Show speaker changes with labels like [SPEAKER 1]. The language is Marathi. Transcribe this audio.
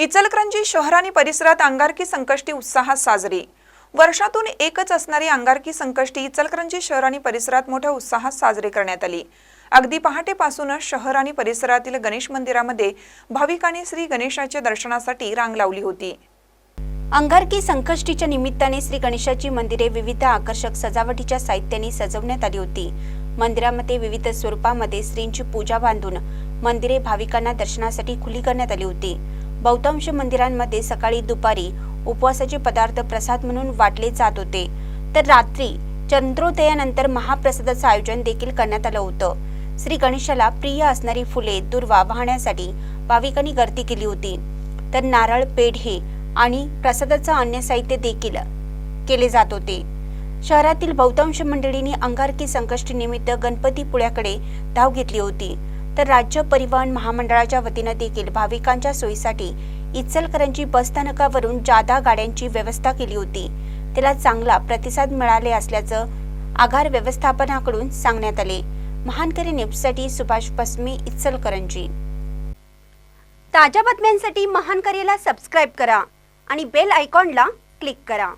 [SPEAKER 1] इचलकरंजी शहर आणि परिसरात अंगारकी संकष्टी उत्साहात साजरी. वर्षातून एकच असणारी अंगारकी संकष्टी इचलकरंजी शहर आणि परिसरात मोठ्या उत्साहात साजरी करण्यात आली. अगदी पहाटेपासूनच शहर आणि परिसरातील गणेश मंदिरामध्ये भाविकांनी श्री गणेशाच्या दर्शनासाठी रांग लावली होती.
[SPEAKER 2] अंगारकी संकष्टीच्या निमित्ताने श्री गणेशाची मंदिरे विविध आकर्षक सजावटीच्या साहित्याने सजवण्यात आली होती. मंदिरामध्ये विविध स्वरूपामध्ये श्रींची पूजा बांधून मंदिरे भाविकांना दर्शनासाठी खुली करण्यात आली होती. बहुतांश मंदिरांमध्ये सकाळी दुपारी उपवासाचे पदार्थ प्रसाद म्हणून वाटले जात होते. तर रात्री चंद्रोदयानंतर महाप्रसादाचं आयोजन देखील करण्यात आलं होतं. श्री गणेशाला प्रिय असणारी फुले दुर्वा वाहण्यासाठी भाविकांनी गर्दी केली होती. तर नारळ पेढे आणि प्रसादाचं अन्य साहित्य देखील केले जात होते. शहरातील बहुतांश मंडळींनी अंगारकी संकष्टी निमित्त गणपतीपुळ्याकडे धाव घेतली होती. तर राज्य परिवहन महामंडळाच्या वतीनं देखील भाविकांच्या सोयीसाठी इचलकरंजी बसस्थानकावरून जादा गाड्यांची व्यवस्था केली होती. त्याला चांगला प्रतिसाद मिळाले असल्याचं आघार व्यवस्थापनाकडून सांगण्यात आले. महानकरी न्यूजसाठी सुभाष पस्मी इचलकरंजी. ताज्या बातम्यांसाठी महानकरीला सबस्क्राईब करा आणि बेल आयकॉनला क्लिक करा.